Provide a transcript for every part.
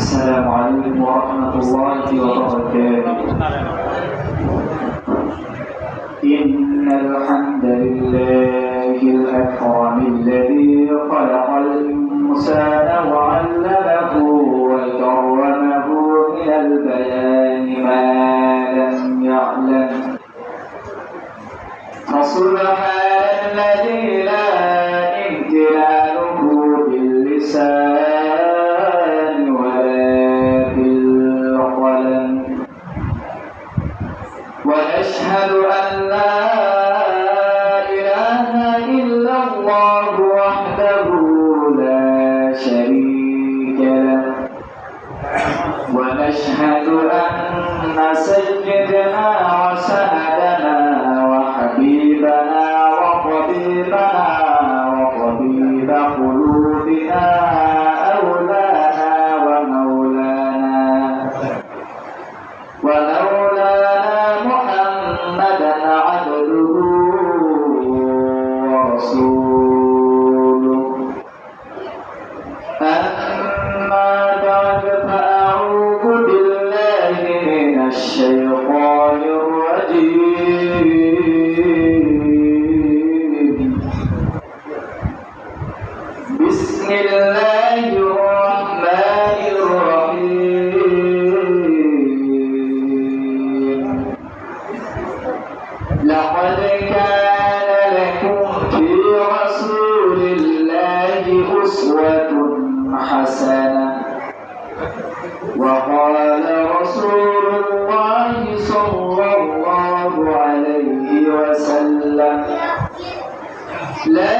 السلام عليكم ورحمة الله وبركاته. إن الحمد لله الأكرم الذي خلق الإنسان وعلمه وكرمه من البيان ما لم يعلم. فسبحان لا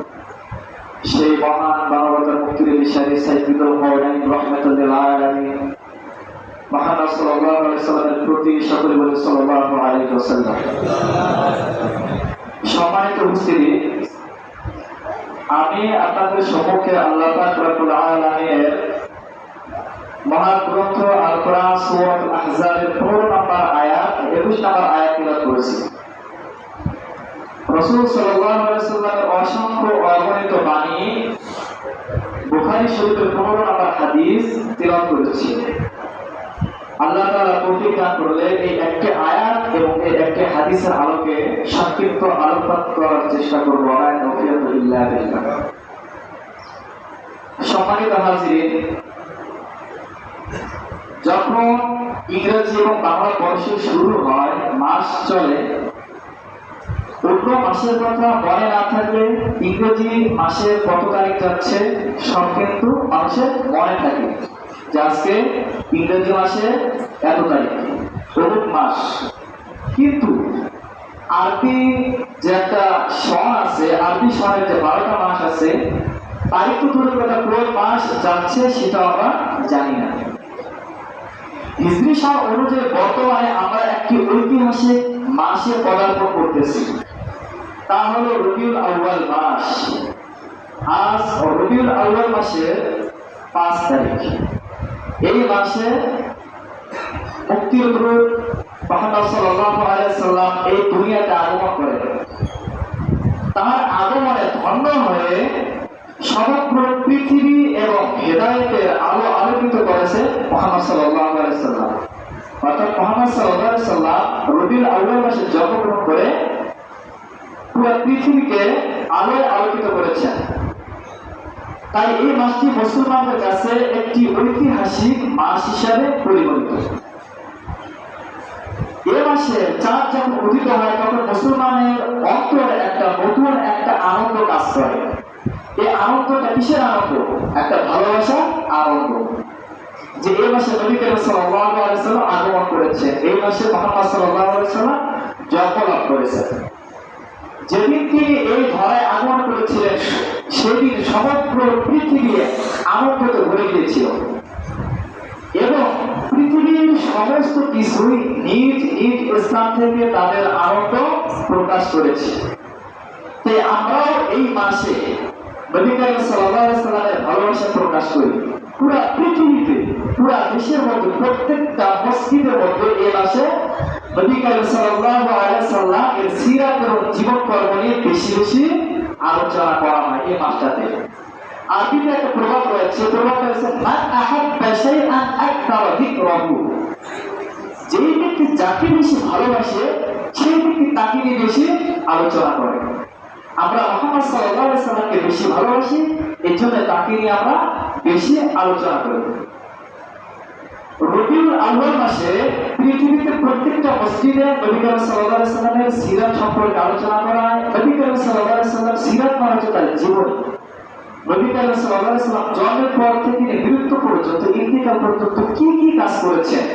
সেই মহান মানবতার মুক্তির বিষয়ে সাইদুল সম্মানিত উপস্থিতি, আমি আল্লাহ পাক রব্বুল আলামিনের মহাগ্রন্থ আল কোরআন সূরা আহজাবের 15 নম্বর আয়াত 21 নম্বর আয়াত করেছি। রসুল সাল্লামের অসংখ্য অগণিত বাণী বুখারি শরীফের পনেরো নম্বর হাদিস তিলক করেছি। আল্লাহ তাআলা তৌফিক দান করলে এই একটি আয়াত এবং এই একটি হাদিসের আলোকে সংক্ষিপ্ত আলোকপাত করার চেষ্টা করব। সম্মানিত হাজির যখন ইংরেজি এবং বাংলা বর্ষ শুরু হয়, মাস চলে অন্য মাসের কথা মনে না থাকলে ইংরেজি মাসের কত তারিখ যাচ্ছে, সব কিন্তু মানুষের মনে থাকে। যে আজকে ইংরেজি মাসে এত তারিখ মাস। কিন্তু আরবি যে একটা সন আছে, আরবি সনের যে বারোটা মাস আছে তারিখ তো কথা কোন মাস যাচ্ছে সেটা আমরা জানি না। হিজরি অনুযায়ী বর্তমানে আমরা একটি ঐতিহাসিক মাসে পদার্পণ করতেছি। তা হলো রবিউল আউয়াল মাস। আজ রবিউল আউয়াল মাসের পাঁচ তারিখ। এই মাসে মুক্তির সাল্লাম এই দুনিয়াতে আগমন করেন তার আগমনে ধন্য হয়ে সমগ্র পৃথিবী এবং হেদায়েতের আলো আলোকিত করেছে মোহাম্মদ সাল্লাল্লাহু আলাইহি সাল্লাম অর্থাৎ মোহাম্মদ আলাইহি সাল্লাম রবিউল আউয়াল মাসে জন্মগ্রহণ করে পুরো পৃথিবীকে আলোয় আলোকিত করেছেন তাই এই মাসটি মুসলমানদের কাছে একটি ঐতিহাসিক মাস হিসাবে পরিগণিত। এ মাসে চাঁদ যখন উদিত হয়, তখন মুসলমানের অন্তরে একটা নতুন একটা আনন্দ কাজ করে। এই আনন্দটা কিসের আনন্দ? একটা ভালোবাসা আনন্দ। যে এই মাসে নবী আগমন করেছে এই মাসে মুহাম্মদ সাল্লাল্লাহু আলাইহি সাল্লাম জন্ম লাভ করেছেন। যেদিন তিনি এই ধরায় আগমন করেছিলেন, সেদিন সমগ্র পৃথিবী আনন্দতে ভরে গিয়েছিল। এবং পৃথিবীর সমস্ত কিছুই নিজ নিজ স্থান থেকে তাদের আনন্দ প্রকাশ করেছে। তাই আমরাও এই মাসে নবী করিম সাল্লামের ভালোবাসা প্রকাশ করি। পুরা পৃথিবীতে, পুরা দেশের মধ্যে, প্রত্যেকটা মসজিদের মধ্যে এই মাসে নবী করিম সাল্লাল্লাহু এর জীবন কর্ম নিয়ে বেশি বেশি আলোচনা করা হয় এই মাসটাতে। একটা প্রবাদ রয়েছে প্রবাদটা হচ্ছে মান আহাব্বা শাইআন আকতারা যিকরাহু। যেই ব্যক্তি যাকে বেশি ভালোবাসে, সেই ব্যক্তি তাকে নিয়ে বেশি আলোচনা করে। আমরা মোহাম্মদ সাল্লামকে বেশি ভালোবাসি এই জন্য তাকে নিয়ে আমরা বেশি আলোচনা করি। রবিউল আউয়াল মাসে পৃথিবীতে প্রত্যেকটা মসজিদে নবী করিম সাল্লাল্লাহু আলাইহি সাল্লামের সিরাত সম্পর্কে আলোচনা করা হয়। নবী করিম সাল্লাল্লাহু আলাইহি সাল্লাম সিরাত মানে হচ্ছে তার জীবনী। নবী করিম সাল্লাল্লাহু আলাইহি সাল্লাম জন্মের পর থেকে মৃত্যু পর্যন্ত, ইন্তিকাল পর্যন্ত কি কি কাজ করেছেন,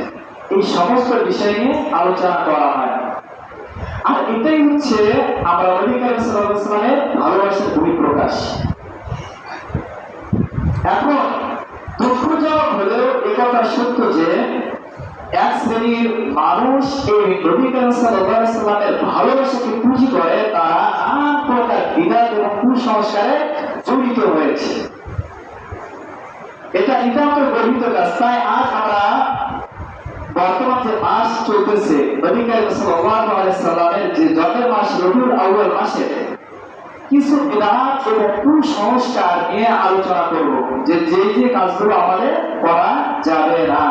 এই সমস্ত বিষয় নিয়ে আলোচনা করা হয়। এখন দুঃখজনক হলেও একথা সত্য যে, এক শ্রেণির মানুষ এই নবী আলাইহি সাল্লামের ভালোবাসাকে পুঁজি করে, তারা নানান প্রকার বিদাত এবং কুসংস্কারে জড়িত হয়েছে। এটা নিতান্ত গর্বিত কাজ। তাই আজ আমরা বর্তমান যে মাস চলতেছে নবী সাল্লাল্লাহু সাল্লামের যে জন্মের মাস, রবিউল আউয়াল মাসে কিছু কুসংস্কার নিয়ে আলোচনা করব। যে যে যে কাজগুলো আমাদের করা যাবে না।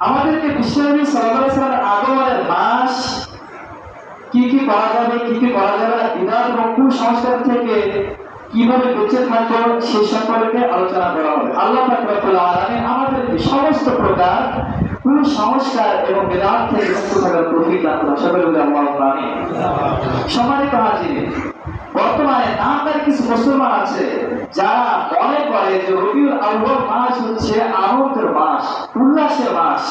আমাদেরকে আগমনের মাস কি কি করা যাবে, কি কি করা যাবে না কুসংস্কার থেকে কীভাবে বেঁচে থাকব সে সম্পর্কে আলোচনা করা হবে। আল্লাহ আমাদেরকে সমস্ত প্রকার কুসংস্কার এবং বেদাত থেকে মুক্ত থাকার দান করুন। সকলে বলে আল্লাহু আমিন। সম্মানিত হাজির বর্তমানে নামদার কিছু মুসলমান আছে যারা মনে করে যে রবিউল আউয়াল মাস হচ্ছে আনন্দের মাস, উল্লাসের মাস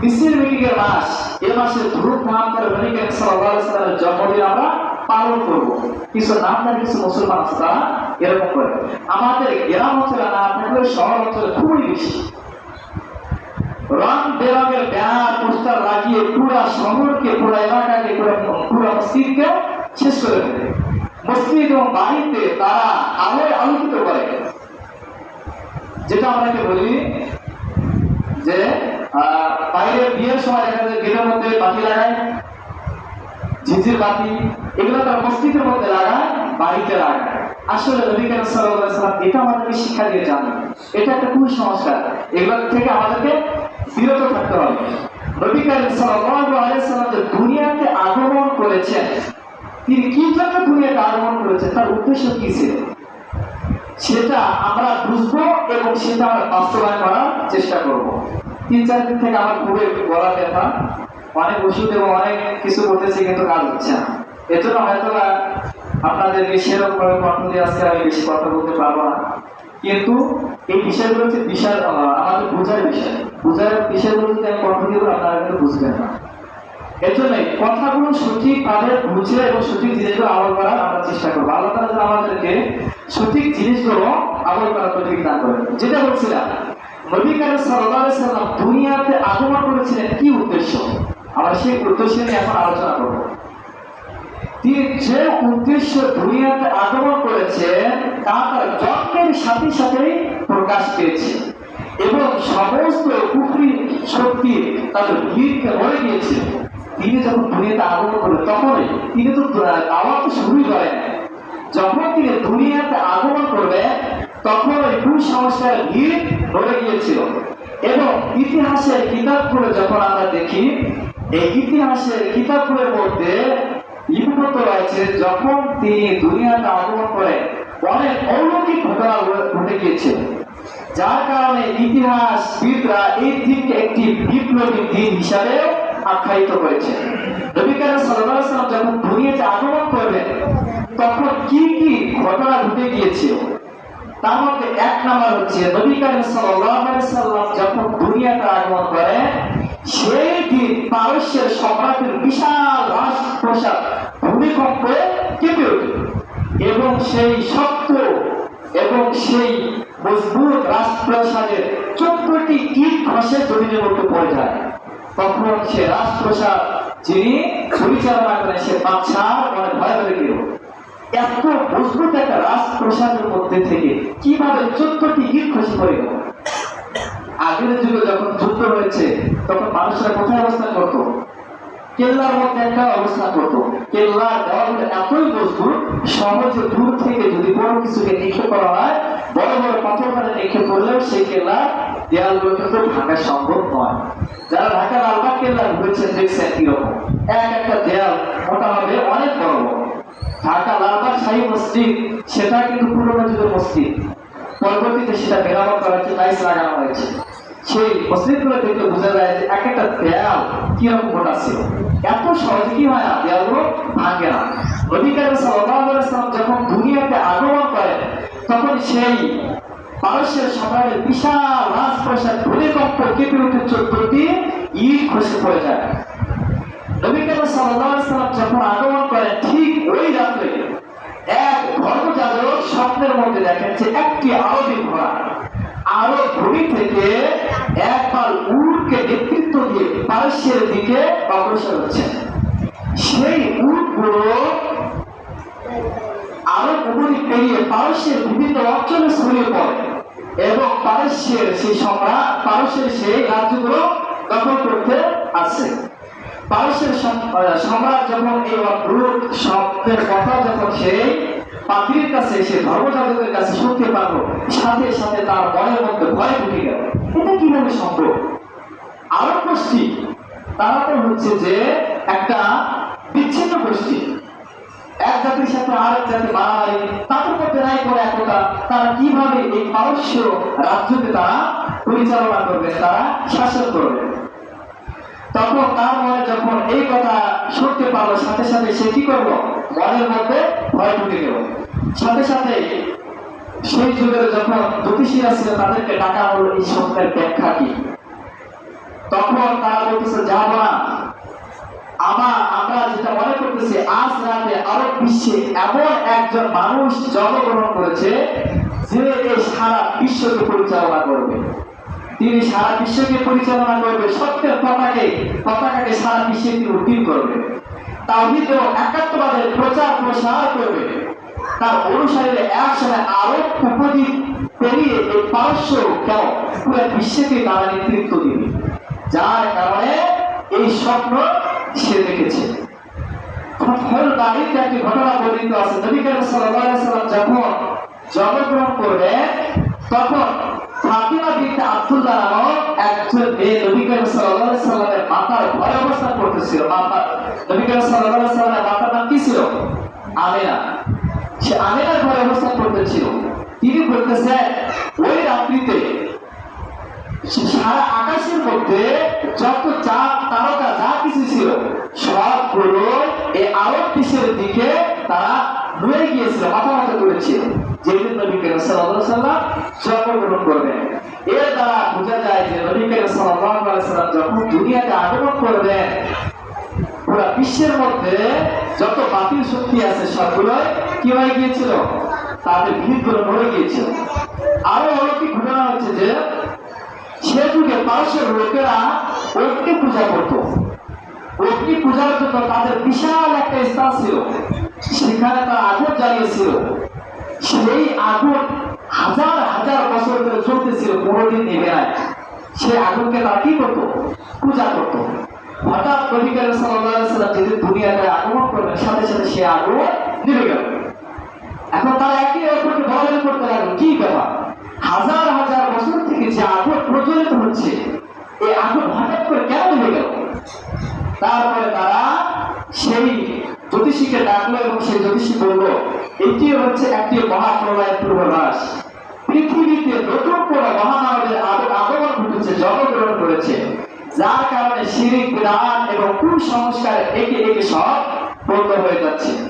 মিছিল মিটিংয়ের মাস। এ মাসে ধুমধাম করে নবী করিম সাল্লামের জন্মদিন আমরা পালন করব। কিছু নামদার, কিছু মুসলমান আছে তারা এরকম করে। আমাদের গ্রাম অঞ্চলে না থাকলে শহর অঞ্চলে খুবই বেশি। রং বেরঙের ব্যানার, পোস্টার লাগিয়ে পুরা শহরকে, পুরা এলাকাকে, পুরা মসজিদকে শেষ করে দেবে। মসজিদ এবং বাড়িতে তারা আলোয় আলোকিত করে। যেটা আমাকে বলি যে বাইরে বিয়ের সময় দেখা যায় গেটের মধ্যে বাতি লাগায়, ঝিঝির বাতি, এগুলো তারা মসজিদের মধ্যে লাগায়, বাড়িতে লাগায়। আসলে নবী করিম সাল্লাল্লাহু এটা আমাদেরকে শিক্ষা দিয়ে যান এটা একটা কুসংস্কার। এগুলো থেকে আমাদেরকে বিরত থাকতে হবে। নবী সাল্লাল্লাহু আলাইহি সাল্লাম দুনিয়াতে আগমন করেছেন, তিনি কি জন্য দুনিয়াতে আগমন করেছেন, তার উদ্দেশ্য কি ছিল? সেটা আমরা বুঝব এবং সেটা বাস্তবায়ন করার চেষ্টা করব। তিন, চার দিন থেকে আমার খুবই গলা ব্যথা। অনেক ওষুধ এবং অনেক কিছু করতেছি কিন্তু কাজ হচ্ছে না। এর জন্য হয়তো বা আপনাদেরকে সেরকম ভাবে কণ্ঠ দিয়ে আজকে আমি বেশি কথা বলতে পারব না। কিন্তু এই বিষয়গুলো হচ্ছে বিশাল আমাদের বোঝার বিষয়। বোঝার বিষয়গুলো যদি আমি দিয়ে বলি, আপনারা কিন্তু বুঝবেন না। এর জন্য কথাগুলো সঠিকভাবে বুঝে এবং সঠিক জিনিসগুলো আমল করার আমরা চেষ্টা করব। আল্লাহ তাআলা যেন আমাদেরকে সঠিক জিনিসগুলো আমল করার তৌফিক দান করেন। যেটা বলছিলাম নবী করিম সাল্লাল্লাহু সাল্লাম দুনিয়াতে আগমন করেছিলেন কি উদ্দেশ্য? আমরা সেই উদ্দেশ্য নিয়ে এখন আলোচনা করব। তিনি যে উদ্দেশ্য দুনিয়াতে আগমন করেছেন তা তার সাথে প্রকাশ পেয়েছে। এবং সমস্ত শক্তি মরে গিয়েছে তিনি যখন দুনিয়াতে আগমন তিনি তো শুরুই করেন যখন তিনি দুনিয়াতে আগমন করবেন তখন ওই কুসংস্কারের গিয়েছিল। এবং ইতিহাসের কিতাবগুলো যখন আমরা দেখি, এই ইতিহাসের কিতাবগুলোর মধ্যে লিপিবদ্ধ রয়েছে যখন তিনি দুনিয়াতে আগমন করেন অনেক অলৌকিক ঘটনা ঘটে গিয়েছিল যার কারণে ইতিহাসবিদরা এই দিনকে একটি বিপ্লবী দিন হিসাবে আখ্যায়িত করেছে। নবী ওয়াসাল্লাম যখন দুনিয়াতে আগমন করবেন তখন কি কি ঘটনা ঘটে গিয়েছিল তার মধ্যে এক নাম্বার হচ্ছে, নবী সাল্লাল্লাহু সাল্লাম যখন দুনিয়াতে আগমন করেন সেই দিন পারস্যের সম্রাটের বিশাল রাজপ্রসাদ ভূমিকম্পে কেঁপে ওঠে। এবং সেই শক্ত এবং সেই মজবুত রাজপ্রাসাদের চোদ্দটি ইট খসে জমিনের মধ্যে পড়ে যায়। তখন সে রাজপ্রসাদ, যিনি পরিচালনা করেন সে বাচ্চা মানে ভয় ধরে গেল এত মজবুত একটা রাজপ্রসাদের মধ্যে থেকে কীভাবে চোদ্দটি ইট খসে পড়ে গেল? আগের যুগে যখন যুদ্ধ হয়েছে, তখন মানুষরা কোথায় অবস্থান করতো? কেল্লার মধ্যে একটা অবস্থান করতো। কেল্লার দেওয়ালগুলো এতই মজবুত, সহজে দূর থেকে যদি বড় কিছুকে নিক্ষেপ করা হয়, বড় বড় পাথর মানে নিক্ষেপ করলেও সেই কেল্লার দেওয়ালগুলো কিন্তু ভাঙা সম্ভব নয়। যারা ঢাকা লালবাগ কেল্লা ঘুরেছেন দেখছেন কীরকম। এক একটা দেয়াল মোটা হবে অনেক বড়। বড় ঢাকা লালবাগ শাহী মসজিদ, সেটা কিন্তু পুরোনো যুগের মসজিদ। পরবর্তীতে সেটা মেরামত করা হয়েছে টাইস লাগানো হয়েছে। সেই মসজিদগুলো থেকে বোঝা যায় যে এক একটা দেয়াল কীরকম ছিল এত সহজে কি হয় না? দেয়ালগুলো ভাঙে না। যখন দুনিয়াতে আগমন তখন সেই পারস্যের সম্রাটের বিশাল রাজপ্রাসাদ, ভূমিকম্প কেঁপে উঠে চোদ্দটি ইট খসে পড়ে যায়। নবী করিম সাল্লাল্লাহু সাল্লাম যখন আগমন করেন, ঠিক ওই রাত্রে এক ধর্মযাজক স্বপ্নের মধ্যে দেখেন যে একটি আরবি ঘোড়া আরব ভূমি থেকে একবার উটকে নেতৃত্ব দিয়ে পারস্যের দিকে অগ্রসর হচ্ছে। সেই উটগুলো আরব উপরি পেরিয়ে পারস্যের বিভিন্ন অঞ্চলে ছড়িয়ে পড়ে এবং পারস্যের সেই সম্রাট, পারস্যের সেই রাজ্যগুলো দখল করতে আসে পারস্যের সম্রাট যখন এই অদ্ভুত শব্দের কথা যখন সেই পাখির কাছে, সে ধর্মযাজকের কাছে শুনতে পারল, সাথে সাথে তার মনের মধ্যে ভয় ঢুকে গেল। এটা কীভাবে সম্ভব? আরব গোষ্ঠী তারা তো হচ্ছে যে, একটা বিচ্ছিন্ন গোষ্ঠী। এক জাতির সাথে আরেক জাতি মারামারি তাদের মধ্যে নাই করে একতা। তারা কীভাবে এই পারস্য রাজ্যকে তারা পরিচালনা করবে, তারা শাসন করবে? তখন তার মনে যখন এই কথা শুনতে পারল, সাথে সাথে সে কি করল? মনের মধ্যে ভয় ঢুকে গেল। সাথে সাথে সেই যুগের যখন জ্যোতিষীরা ছিল তাদেরকে ডাকা হলো, এই স্বপ্নের ব্যাখ্যা কি? তখন তারা বলতেছে যাব না আমার আমরা যেটা মনে করতেছি, আজ রাতে আরব বিশ্বে এমন একজন মানুষ জন্মগ্রহণ করেছে, যে সারা বিশ্বকে পরিচালনা করবে। তিনি সারা বিশ্বকে পরিচালনা করবে সত্যের পতাকে পতাকাকে সারা বিশ্বে তিনি উত্তীর্ণ করবে। তাহিদ ও একাত্মবাদের প্রচার প্রসার করবে। তার অনুসারীরা একসময় আরব উপদ্বীপ পেরিয়ে এই পারস্য কেন? পুরো বিশ্বকে তারা নেতৃত্ব দিবে। যার কারণে এই স্বপ্ন সে দেখেছে। ফতহুল একটি ঘটনা বর্ণিত আছে। নবী করিম সাল্লাম যখন জন্মগ্রহণ করবে তখন ফাতিমা বিনতে আব্দুল্লাহ নামক একজন মেয়ে নবী করিম সাল্লাল্লাহু আলাইহি সাল্লামের মাতার ভয় অবস্থান করতেছিল। মাতা নবী করিম সাল্লাল্লাহু আলাইহি সাল্লামের মাতার নাম কি ছিল? আমেনা। সে আমেনার ঘরে অবস্থান করতেছিল। তিনি বলতেছেন, ওই রাত্রিতে সারা আকাশের মধ্যে যত চাঁদ তারকা যা কিছু ছিল, সবগুলো এই আরব দেশের দিকে তারা নুয়ে গিয়েছিল, মাথা মাথা করেছিল যেদিন নবী আলাইহি সাল্লাম জন্মগ্রহণ করবেন। এর দ্বারা বোঝা যায় যে নবী আলাইহি সাল্লাম যখন দুনিয়াতে আগমন করবেন, পুরো বিশ্বের মধ্যে যত বাতিল শক্তি আছে সবগুলো কি হয়ে গিয়েছিল? তাদের ভিড়গুলো নড়ে গিয়েছিল। আরও অনেক ঘটনা হচ্ছে যে সে যুগে লোকেরা অগ্নি পূজা করত। অগ্নি পূজার জন্য তাদের বিশাল একটা স্থান ছিল। সেখানে তারা আগুন জ্বালিয়েছিল। সেই আগুন হাজার হাজার বছর ধরে চলতেছিল কোনোদিন নেবে নাই সেই আগুনকে তারা কি করতো? পূজা করত। হঠাৎ নবী করিম সাল্লাম যেদিন দুনিয়াতে আগমন করবেন সাথে সাথে সে আগুন নিভে গেল। এখন তারা একে অপরকে বলাবলি করতে লাগল, কি ব্যাপার? হাজার হাজার বছর থেকে যে আগুন প্রজ্বলিত হচ্ছে, এই আগুন হঠাৎ করে কেন হয়ে গেল? তারপরে তারা সেই জ্যোতিষীকে ডাকলো এবং সেই জ্যোতিষী বলল, এটি হচ্ছে একটি মহাপ্রলয়ের পূর্বাভাস। পৃথিবীতে নতুন করে মহামানবের আগ- আগমন ঘটেছে, জন্মগ্রহণ করেছে। যার কারণে শিরিক, বিধান এবং কুসংস্কার একে একে সব বন্ধ হয়ে যাচ্ছে।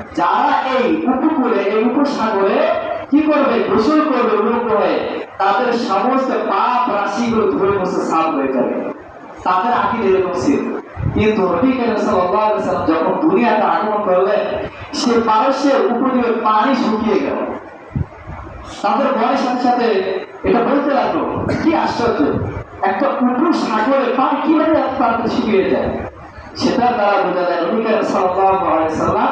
যারা এই উপকূলে, এই উপসাগরে কি করবে, গোসল করবে উলঙ্গ হয়ে, তাদের সমস্ত পাপ, রাশিগুলো ধরে বসে সাফ হয়ে যাবে। তাদের আকিদা এরকম ছিল। কিন্তু যখন দুনিয়াতে আগমন করলেন, সে পারস্যের উপদ্বীপে পানি শুকিয়ে গেল। তাদের বয়ের সাথে সাথে এটা বলতে লাগল, কি আশ্চর্য, একটা উঁচু সাগরে পানি কীভাবে তাড়াতাড়ি শুকিয়ে যায়? সেটা দ্বারা বোঝা যায় সাল্লাল্লাহু আলাইহি সাল্লাম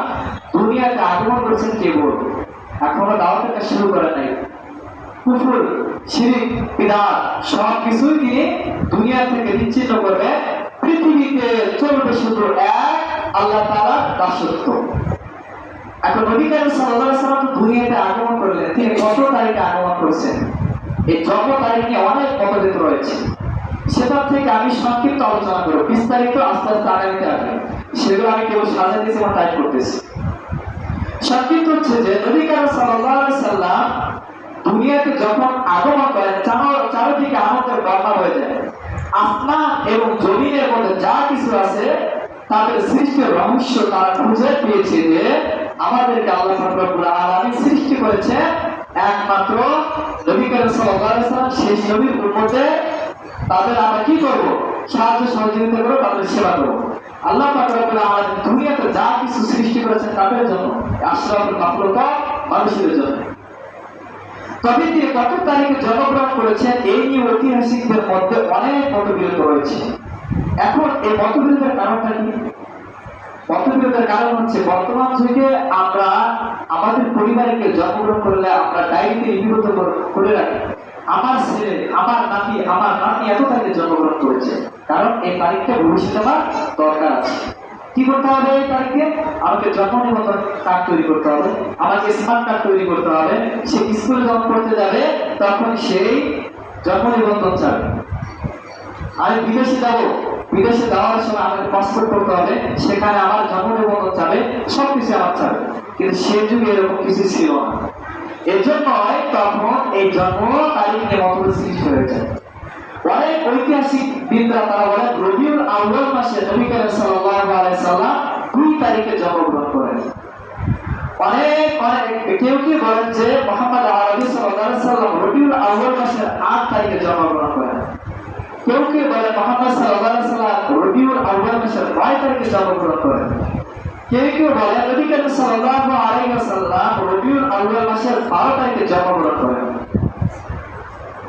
দুনিয়াতে আগমন করেছেন কেবল এখনও দাওয়াতের কাজ শুরু করে নাই। কুফুর, শিরিক, বিদাত, সব কিছুই তিনি দুনিয়া থেকে বিচ্ছিন্ন করবে পৃথিবীতে চলবে শুধু এক আল্লাহ দাসত্ব। এখন নবী সাল্লাম দুনিয়াতে আগমন করলেন। তিনি কত তারিখে আগমন করেছেন? এই জন্ম তারিখ অনেক মতভেদ রয়েছে। সেটা থেকে আমি সংক্ষিপ্ত আলোচনা করব। বিস্তারিত আস্তে আস্তে আগামীতে আসবে। সেগুলো আমি কেবল সাজা দিয়েছি টাইপ করতেছি। সংক্ষিপ্ত হচ্ছে যে নবী আলাইহি সাল্লাম দুনিয়াতে যখন আগমন করেন, চার- চারিদিকে আনন্দের বন্যা হয়ে যায়। আসমান এবং জমিনের মধ্যে যা কিছু আছে, তাদের সৃষ্টির রহস্য তারা খুঁজে পেয়েছে যে আমাদেরকে আল্লাহ সৃষ্টি করেছে একমাত্র নবী করিম সাল্লাল্লাহু সাল্লাম। শেষ নবীর উম্মতে তাদের আমরা কি করব? সাহায্য সহযোগিতা করব, তাদের সেবা করব। আল্লাহ দুনিয়াতে যা কিছু সৃষ্টি করেছেন তাদের জন্য মাখলুকা মানুষের জন্য। তবে তিনি কত তারিখে জন্মগ্রহণ করেছেন এই নিয়ে ঐতিহাসিকদের মধ্যে অনেক মতবিরোধ রয়েছে। এখন এই মতবিরোধের কারণটা কি? মতবিরোধের কারণ হচ্ছে বর্তমান যুগে আমরা আমাদের পরিবারকে জন্মগ্রহণ করলে আমরা লিপিবদ্ধ করে- করে রাখি। আমার ছেলে, আমার নাতি আমার নাতি এত তারিখে জন্মগ্রহণ করেছে। কারণ এই তারিখটা ভবিষ্যতে আমার দরকার আছে। কি করতে হবে এই তারিখে? আমাকে জন্ম নিবন্ধন কার্ড তৈরি করতে হবে। আমাকে স্মার্ট কার্ড তৈরি করতে হবে। সে স্কুলে যখন পড়তে যাবে, তখন সেই জন্ম নিবন্ধন চাবে। আমি বিদেশে যাব। বিদেশে যাওয়ার সময় আমাকে পাসপোর্ট করতে হবে। সেখানে আমার জন্ম নিবন্ধন চাবে। সব কিছু আমার চাবে। কিন্তু সে যুগে এরকম কিছু ছিল না। এর জন্য তখন এই জন্ম তারিখ মতভেদ সৃষ্টি হয়েছে। অনেক ঐতিহাসিক বিদরা তারা বলেন রবিউল আউয়াল মাসে নবী করিম সাল্লাল্লাহু আলাইহি সাল্লাম দুই তারিখে জন্মগ্রহণ করেন। অনেক অনেক, কেউ কেউ বলেন যে মোহাম্মদ আরবি সাল্লাল্লাহু আলাইহি সাল্লাম রবিউল আউয়াল মাসের আট তারিখে জন্মগ্রহণ করেন। কেউ কেউ বলে, মোহাম্মদ সাল্লাল্লাহু আলাইহি সাল্লাম রবিউল আউয়াল মাসের নয় তারিখে জন্মগ্রহণ করেন। কেউ কেউ বলে নবী করিম সাল্লাল্লাহু আলাইহি ওয়াসাল্লাম রবিউল আউয়াল মাসের বারো তারিখে জন্মগ্রহণ করেন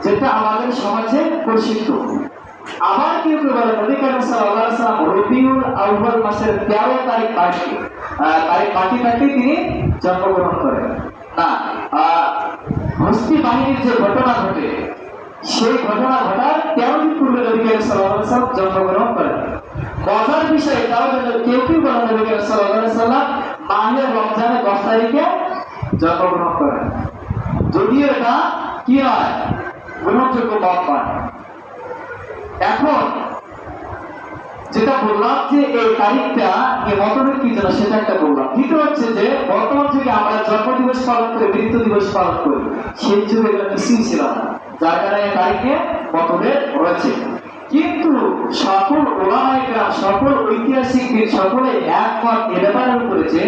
যেটা আমাদের সমাজে প্রসিদ্ধ আবার কেউ কেউ বলে নবী করিম সাল্লাল্লাহু আলাইহি সাল্লাম রবিউল আউয়াল মাসের 13 তারিখ পাখি তারিখ পাখি পাখি তিনি জন্মগ্রহণ করেন না হস্তি বাহিনীর যে ঘটনা ঘটে সেই ঘটনা ঘটার জন্মগ্রহণ করেন মজার বিষয় এটাও যে কেউ কেউ বলে নবী আলাইহি সাল্লাম মাহের রমজানের দশ তারিখে জন্মগ্রহণ করেন। যদিও এটা কি হয়? গ্রহণযোগ্য মত এখন যেটা বললাম যে এই তারিখটা, এই মতভেদ কি জন্য সেটা একটা বললাম। দ্বিতীয় হচ্ছে যে, বর্তমান যুগে আমরা জন্ম দিবস পালন করে মৃত্যু দিবস পালন করি। সেই যুগে এটা কিছুই ছিল না। যার কারণে তারিখে মতভেদ রয়েছে। কিন্তু সকল ওলামাইকরা সকল ঐতিহাসিকদের সকলে একমত এ করেছে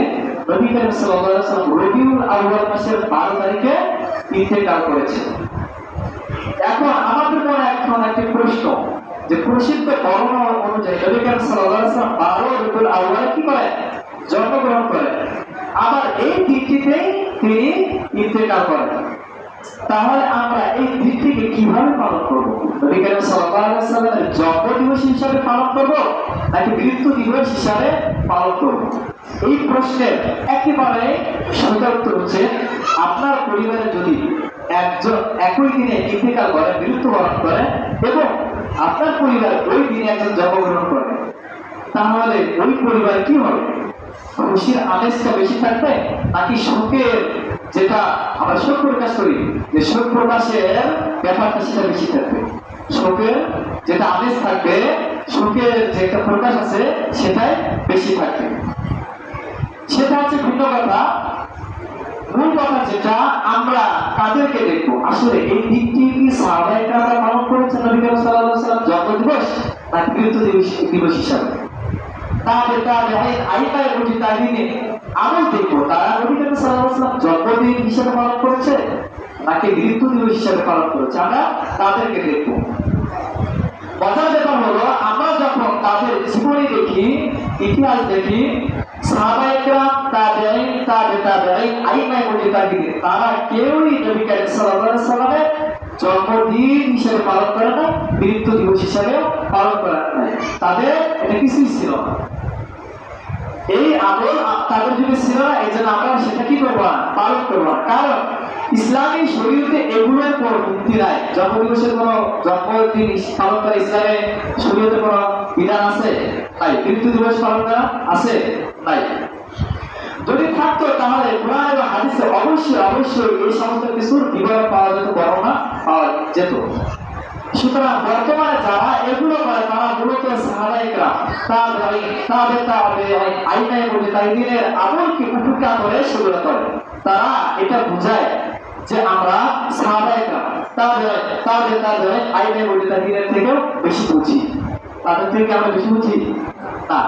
নবী সাল্লাল্লাহু আলাইহি ওয়াসাল্লাম রবিউল মাসের 12 তারিখে এখন আমাদের এখন একটি প্রশ্ন, যে প্রসিদ্ধ বর্ণনা অনুযায়ী নবী করিম সাল্লাল্লাহু আলাইহি ওয়াসাল্লাম 12 রবিউল কি করে জন্মগ্রহণ করে আবার এই তিনটিতেই তিনি ইন্তেকাল করেন। তাহলে আমরা এই দিকটিকে কীভাবে পালন করব? সাল্লাল্লাহু সাল্লামের জন্ম দিবস হিসাবে পালন করব, নাকি মৃত্যু দিবস হিসাবে পালন করব? এই প্রশ্নের একেবারে উত্তর হচ্ছে, আপনার পরিবারে যদি একজন একই দিনে ইন্তেকাল করে, মৃত্যুবরণ করে, এবং আপনার পরিবার ওই দিনে একজন জন্মগ্রহণ করে, তাহলে ওই পরিবার কি হবে? খুশির আমেজটা বেশি থাকবে, নাকি শোকের যেটা আমরা শোক প্রকাশ করি, যে শোক প্রকাশের ব্যাপারটা সেটা বেশি থাকবে। শোকের যেটা আদেশ থাকবে শোকের যে একটা প্রকাশ আছে, সেটাই বেশি থাকবে। সেটা হচ্ছে ভিন্ন কথা। মূল কথা যেটা আমরা কাদেরকে দেখব? আসলে এই দিকটি কি সাহাবাহিকরা পালন করেছেন? নবী করিম সাল্লাম জন্ম দিবস নাকি মৃত্যু দিবস হিসাবে। তাহলে তাহলে আইকায় বুঝি তাই আমল দেখব, তারা নবী করিম সাল্লাল্লাহু আলাইহি সাল্লাম জন্মদিন হিসেবে পালন করেছে, নাকি মৃত্যু দিবস হিসেবে পালন করেছে? আমরা তাদেরকে দেখব। মজার ব্যাপার হলো, আমরা যখন তাদের জীবনী দেখি, ইতিহাস দেখি তাবেঈন আইমায়ে মুজিতাহিদিন তারা কেউই নবী জন্মদিন হিসেবে পালন করে না মৃত্যু দিবস হিসেবে পালন করে না। তাদের এটা কিছুই ছিল না। এই আমল তাদের যদি ছিল না, এই জন্য আমরা সেটা কি করব না, পালন করব না। কারণ ইসলামী শরীয়তে এগুলোর কোনো ভিত্তি নাই। জন্মদিবসের কোনো জন্মদিন পালন করা ইসলামে শরীয়তে কোনো বিধান আছে? নাই। মৃত্যু দিবস পালন করা আছে? নাই। যদি থাকতো তাহলে কোরআন এবং হাদিসে অবশ্যই অবশ্যই এই সমস্ত কিছুর বিবরণ পাওয়া যেত, বর্ণনা পাওয়া যেত। সুতরাং বর্তমানে যারা এগুলো করে তারা মূলত সাহাবাহিকরা তাবে তাবে তাবে আইনায় বলে তাই দিনের আমলকে উপেক্ষা করে সেগুলো করে। তারা এটা বোঝায় যে আমরা সাহাবাহিকরা তাবে তাবে তাবে আইনায় বলে তাই দিনের থেকেও বেশি বুঝি। তাদের থেকে আমরা বেশি বুঝি? না।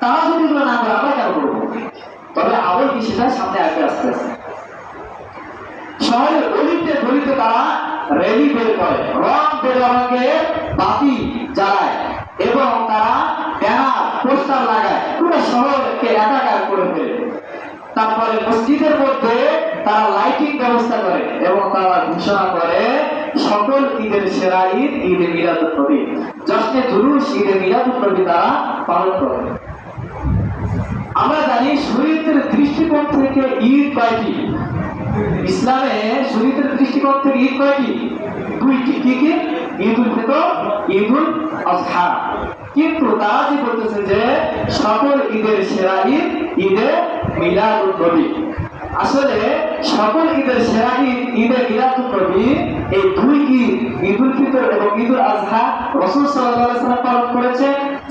তারা যদি এগুলো না করে, আমরা কেন করব? তবে আমল কি সেটা সামনে আসবে আস্তে আস্তে শহরের অলিতে গলিতে তারা রেলি বের করে। রং বেরঙে বাতি জ্বালায় এবং তারা ব্যানার, পোস্টার লাগায়। পুরো শহরকে একাকার করে ফেলে। তারপরে মসজিদের মধ্যে তারা লাইটিং ব্যবস্থা করে এবং তারা ঘোষণা করে, সকল ঈদের সেরা ঈদ, ঈদে মিলাদুল নবী। জশ্নে জুলুস, ঈদে মিলাদুল নবী তারা পালন করে। আমরা জানি শরীয়তের দৃষ্টিকোণ থেকে ঈদ কয়টি? ইসলামে শরীরের দৃষ্টিকোণ থেকে ঈদ হয় কি? দুইটি কি কি ঈদ ঈদুল ফিতর উল আজহা। কিন্তু তারা যে বলতেছে যে সকল ঈদের সেরা ঈদ ঈদে মিলাদুল নবী। আসলে সকল ঈদের সেরা ঈদ ঈদে মিলাদুল নবী এই দুই ঈদ ঈদ উল ফিতর এবং ঈদ উল আজহা রসুল সাল্লাহ পালন করেছে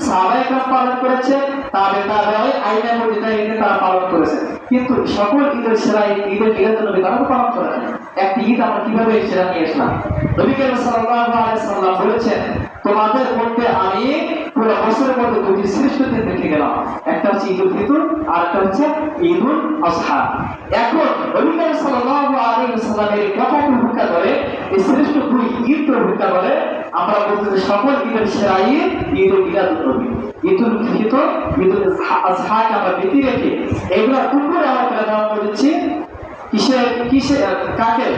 সাহাবাহিক পালন করেছে তাবে তাবে আইনা মুজিদা ঈদে তারা পালন করেছে। কিন্তু সকল ঈদের সেরা ঈদ ঈদের নবী তারা পালন। একটি ঈদ আমরা কীভাবে সেরা নিয়ে আসলাম? বলেছেন, তোমাদের মধ্যে আমি পুরো বছরের মধ্যে দুটি শ্রেষ্ঠ দিন দেখে গেলাম। একটা হচ্ছে ঈদ উল ফিতর আর একটা হচ্ছে ঈদ উল আজহা। এখন নবী সাল্লামের কথাকে উপেক্ষা করে, এই শ্রেষ্ঠ দুই উপেক্ষা করে আমরা বলতে যে সকল ঈদের সেরা ঈদ ঈদ উল মিলাদুল নবী। ঈদ ফিতর ঈদ আজহাকে আমরা ব্যতি রেখে এগুলা উপরে আমরা কাকে?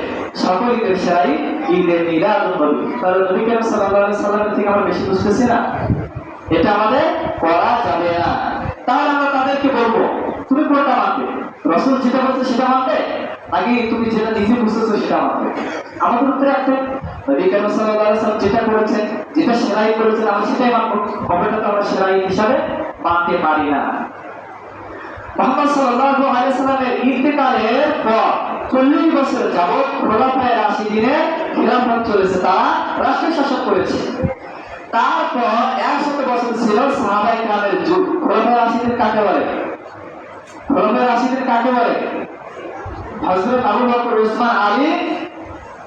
সকল ঈদের সেরা ঈদ ঈদের মিলাদুল নবী। তাহলে নবী সাল্লামের থেকে আমরা বেশি বুঝতেছি না? এটা আমাদের করা যাবে না। তাহলে আমরা তাদেরকে বলব, তুমি কোনটা মানবে? রসুল যেটা বলছে সেটা মানবে? আগে তুমি যেটা নিজে বুঝতেছো সেটা মানবে। আমাদের উত্তরে আছে নবী সাল্লাল্লাহু সাল্লাম যেটা করেছেন, যেটা সেরাই করেছেন, আমরা সেটাই মানবো কবেটা তো আমরা সেরাই হিসাবে মানতে পারি না। করেছে। তারপর একশত বছর ছিল সাহাবাই রাশিদিন কাকে বলে? রাশিদিন কাকে বলে? হযরত আবু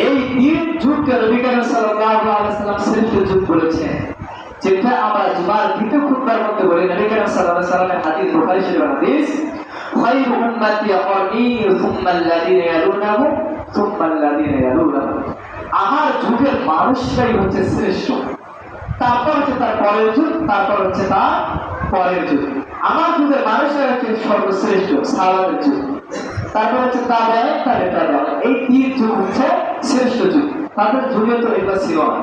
এই তিন যুগকে নবী করিম সাল্লাল্লাহু আলাইহি সাল্লাম শ্রেষ্ঠ যুগ বলেছেন যেটা আমরা জুমার দ্বিতীয় খুতবার মধ্যে বলি, নবী করিম সাল্লাল্লাহু আলাইহি সাল্লামের হাদিস বুখারী শরীফের হাদিস, খায়রু উম্মতি ক্বারনি সুম্মা আল্লাযীনা ইয়ালুনাহুম সুম্মা আল্লাযীনা ইয়ালুনাহুম আমার যুগের মানুষরাই হচ্ছে শ্রেষ্ঠ। তারপর হচ্ছে তার পরের যুগ, তারপর হচ্ছে তার পরের যুগ। আমার যুগের মানুষরা হচ্ছে সর্বশ্রেষ্ঠ, সালামের যুগ। তারপর হচ্ছে তাবে তাবে এই তিন যুগ হচ্ছে শ্রেষ্ঠ যুগ। তাদের যুগে তো এগুলো ছিল না।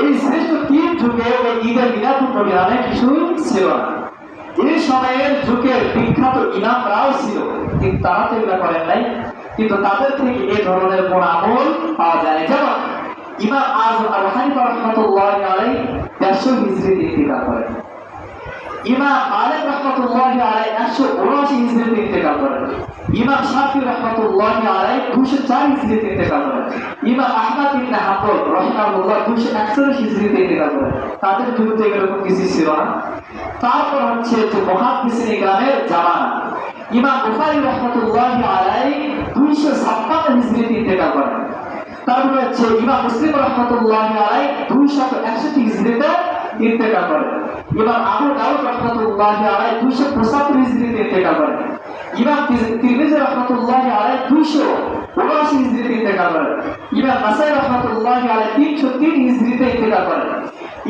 এই শ্রেষ্ঠ তিন যুগে ঈদের মিলাদুল নবী নামে কিছুই ছিল না। এই সময়ের যুগের বিখ্যাত ইমামরাও ছিল। কিন্তু তারা তো এগুলো করেন নাই। কিন্তু তাদের থেকে এ ধরনের কোন আমল পাওয়া যায় যেমন ইমাম আজম আল হানিফা রহমতুল্লাহ আলাই দেড়শো হিজড়িতে ইন্তিকাল করেন। ইমাম মালিক রহমতুল্লাহ আলাই একশো উনআশি হিজড়িতে ইন্তেকাল করেন। ইমাম শাফি রহমতুল্লাহ আলাই দুশো চার হিজড়িতে ইন্তেকাল করেন। ইমাম আহমদ ইবনে হাম্বল রহমাতুল্লাহ দুশো একচল্লিশ তাদের তো এরকম কিছু ছিল না। তারপর হচ্ছে যে মহাদিসিনী গ্রামের জামানা। ইমাম বুখারী রহমতুল্লাহ আলাই দুইশো ছাপ্পান্ন হিজড়িতে ইন্তেকাল করেন। তারপরে হচ্ছে ইমাম মুসলিম রহমতুল্লাহ আলাই দুইশত একষট্টি হিজড়িতে ইন্তেকাল ইমাম আবু দাউদ রহমতুল্লাহ আলাই দুইশো পঁচাত্তর হিজড়িতে ইন্তেকাল করেন ইমাম তিরমিজি রহমতুল্লাহ আলাই দুইশো উনআশি হিজড়িতে ইন্তেকাল করেন ইমাম নাসাই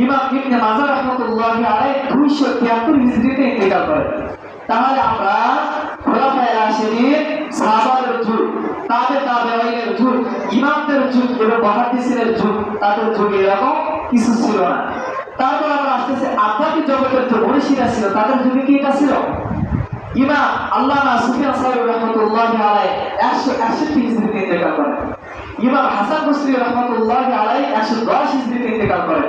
ইমাম ইবনে তাহলে আমরা সাহাবাদের যুগ তাবেঈনের যুগ, ইমামদের যুগ এবং যুগ, তাদের এরকম কিছু ছিল না। তারপর আমরা আসতেছে, আধ্যাত্মিক জগতের যে মনীষীরা ছিল, তাদের যুগে কি এটা ছিল? ইমাম আল্লামা সুফিয়ান সাহেব রহমতুল্লাহ আলাই একশো একষট্টি ইন্তেকাল ইমাম হাসান রহমতুল্লাহ আলাই একশো দশ হিজড়িতে ইন্তেকাল করেন।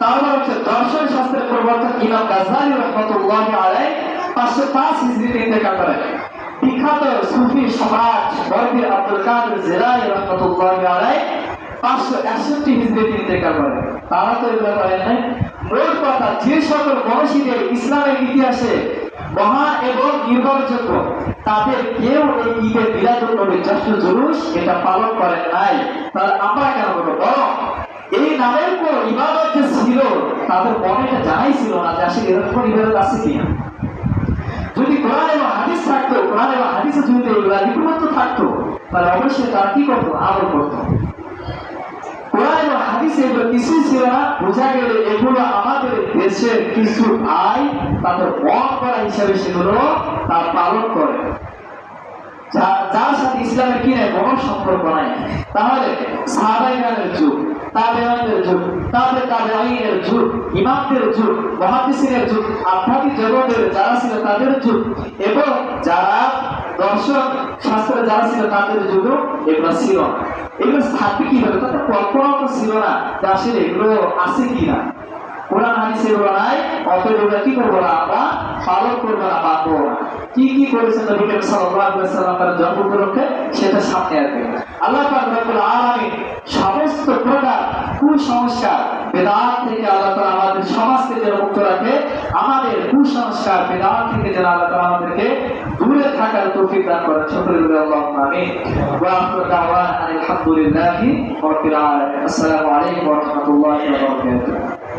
তারপর হচ্ছে দর্শন শাস্ত্রের প্রবর্তক ইমাম গাজদালি রহমতুল্লাহ আলাই পাঁচশো পাঁচ হিজড়িতে ইন্তেকাল করেন। বিখ্যাত সুফি সমাজ বরফির আব্দুল কাদের জেলাই রহমতুল্লাহ আলাই পাঁচশো একষট্টি করেন তারা তো ইসলামের ইতিহাসে মহা নির্ভরযোগ্য, তাদের কেউ এই ঈদের মিলাদুল নবীর জুলুস এটা পালন করেন নাই। তাহলে আমরা কেন করব? বরং এই নামের কোন ইবাদত যে ছিল, তাদের মনে এটা জানাই ছিল না যে আসলে এরকম ইবাদত আছে কিনা যদি কোরআন এবং হাদিস থাকতো, কোরআন এবং হাদিসে যদি এগুলা লিপিবদ্ধ থাকতো, তাহলে অবশ্যই তারা কি করতো? আমল করতো। কোরআন এবং হাদিসে ছিল না, বোঝা গেলে এগুলো আমাদের দেশের কিছু তাদের হিসাবে সেগুলো পালন করে। যার সাথে ইসলামের কোনো সম্পর্ক নাই। তাহলে সাহাবাইকানের যুগ তাবেআইনের যুগ তাবে তাবেআইনের যুগ, ইমামদের যুগ যুগ, আধ্যাত্মিক জগতের যারা ছিল তাদের যুগ। এবং যারা দর্শক শাস্ত্রে যারা ছিল তাদের এগুলো ছিল। এগুলো থাকবে কীভাবে তাদের কল্পনাও ছিল না এগুলো আছে কি না। কোরআন হাদিসে এগুলো নাই অতএব কি করব না আমরা? পালন করব না না কি কি করেছেন নবী করিম সাল্লাল্লাহু তার জন্ম উপলক্ষে? সেটা সামনে আসবে। আল্লাহ পাক রব্বুল আলামিন সমস্ত প্রকার কুসংস্কার বেদাত থেকে আল্লাহ তাআলা আমাদের সমাজকে যেন মুক্ত রাখে, আমাদের কুসংস্কার বেদাত থেকে যেন আল্লাহ তাআলা আমাদেরকে দূরে থাকার তৌফিক দান করেন। সকলে বলে আল্লাহুম্মা আমিন। ওয়া আখিরু দাওয়ানা আলহামদুলিল্লাহি রাব্বিল আলামিন। আসসালামু আলাইকুম ওয়া